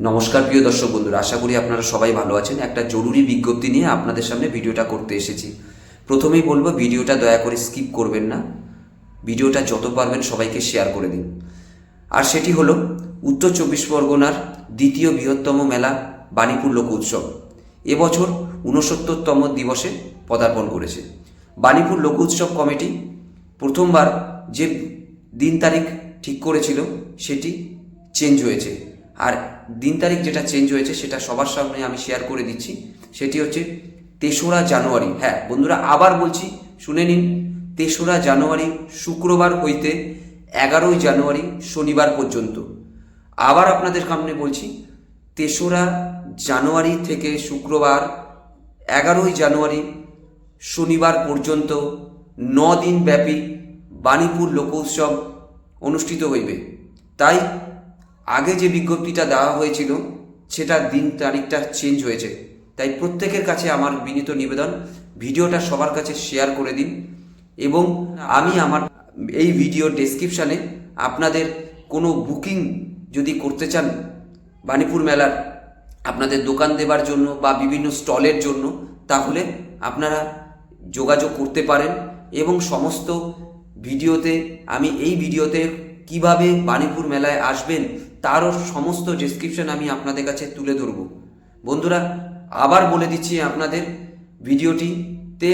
নমস্কার প্রিয় দর্শক বন্ধুরা, আশা করি আপনারা সবাই ভালো আছেন। একটা জরুরি বিজ্ঞপ্তি নিয়ে আপনাদের সামনে ভিডিওটা করতে এসেছি। প্রথমেই বলব, ভিডিওটা দয়া করে স্কিপ করবেন না। ভিডিওটা যত পারবেন সবাইকে শেয়ার করে দিন। আর সেটি হলো, উত্তর চব্বিশ পরগনার দ্বিতীয় বৃহত্তম মেলা বাণীপুর লোক উৎসব। এবছর ঊনসত্তরতম দিবসে পদার্পণ করেছে। বাণীপুর লোক উৎসব কমিটি প্রথমবার যে দিন তারিখ ঠিক করেছিল, সেটি চেঞ্জ হয়েছে। আর দিন তারিখ যেটা চেঞ্জ হয়েছে সেটা সবার সামনে আমি শেয়ার করে দিচ্ছি। সেটি হচ্ছে তেসরা জানুয়ারি। হ্যাঁ বন্ধুরা, আবার বলছি, শুনে নিন, তেসরা জানুয়ারি শুক্রবার হইতে এগারোই জানুয়ারি শনিবার পর্যন্ত। আবার আপনাদের সামনে বলছি, তেসরা জানুয়ারি থেকে শুক্রবার এগারোই জানুয়ারি শনিবার পর্যন্ত ন দিন ব্যাপী বাণীপুর লোক উৎসব অনুষ্ঠিত হইবে। তাই আগে যে বিজ্ঞপ্তিটা দেওয়া হয়েছিল সেটার দিন তারিখটা চেঞ্জ হয়েছে। তাই প্রত্যেকের কাছে আমার বিনীত নিবেদন, ভিডিওটা সবার কাছে শেয়ার করে দিন এবং আমি আমার এই ভিডিও ডেসক্রিপশানে আপনাদের কোনো বুকিং যদি করতে চান বাণীপুর মেলার, আপনাদের দোকান দেবার জন্য বা বিভিন্ন স্টলের জন্য, তাহলে আপনারা যোগাযোগ করতে পারেন এবং সমস্ত ভিডিওতে, আমি এই ভিডিওতে কীভাবে বাণীপুর মেলায় আসবেন তারও সমস্ত ডেসক্রিপশন আমি আপনাদের কাছে তুলে ধরব। বন্ধুরা, আবার বলে দিচ্ছি আপনাদের, ভিডিওটিতে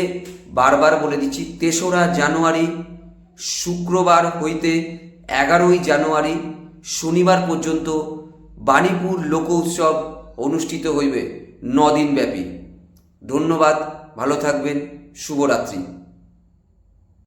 বারবার বলে দিচ্ছি, তেসরা জানুয়ারি শুক্রবার হইতে এগারোই জানুয়ারি শনিবার পর্যন্ত বাণীপুর লোক উৎসব অনুষ্ঠিত হইবে দিন ব্যাপী ধন্যবাদ, ভালো থাকবেন, শুভরাত্রি।